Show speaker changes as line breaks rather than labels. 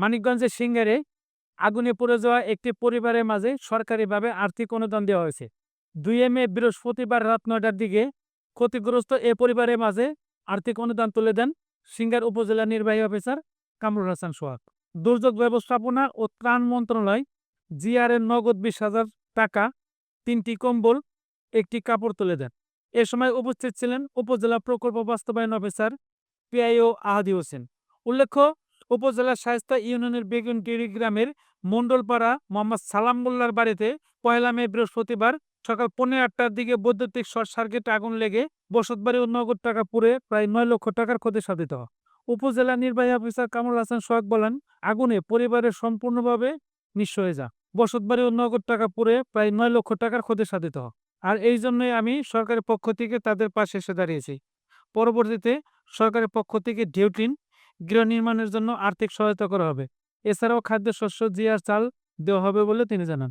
মানিকগঞ্জের সিঙ্গারে আগুনে পুড়ে যাওয়া একটি পরিবারের মাঝে সরকারিভাবে আর্থিক অনুদান দেওয়া হয়েছে। দুই মে, বৃহস্পতিবার রাত নয়টার দিকে ক্ষতিগ্রস্ত এ পরিবারের মাঝে আর্থিক অনুদান তুলে দেন সিঙ্গার উপজেলা নির্বাহী অফিসার কামরুল হাসান সোহাগ। দুর্যোগ ব্যবস্থাপনা ও ত্রাণ মন্ত্রণালয় জিআরএর নগদ বিশ হাজার টাকা, তিনটি কম্বল, একটি কাপড় তুলে দেন। এ সময় উপস্থিত ছিলেন উপজেলা প্রকল্প বাস্তবায়ন অফিসার পিআইও আহাদি হোসেন। উল্লেখ্য উপজেলার শায়স্তা ইউনিয়নের বেগুনটিরি গ্রামের মণ্ডলপাড়া মোহাম্মদ সালাম মোল্লার বাড়িতে পয়লা মে বৃহস্পতিবার সকাল পৌনে আটটার দিকে বৈদ্যুতিক শর্ট সার্কিটে আগুন লেগে বসতবাড়ি নগদ টাকা পুড়ে প্রায় নয় লক্ষ টাকার ক্ষতি সাধিত। উপজেলা নির্বাহী অফিসার কামরুল হাসান সোহাগ বলেন, আগুনে পরিবারের সম্পূর্ণভাবে নিঃস্ব হয়ে যা। বসতবাড়ি নগদ টাকা পুড়ে প্রায় নয় লক্ষ টাকার ক্ষতি সাধিত। আর এই জন্যই আমি সরকারের পক্ষ থেকে তাদের পাশে এসে দাঁড়িয়েছি। পরবর্তীতে সরকারের পক্ষ থেকে ডিউটিন গৃহ নির্মাণের জন্য আর্থিক সহায়তা করা হবে। এছাড়াও খাদ্যশস্য, জিয়ার চাল দেওয়া হবে বলে তিনি জানান।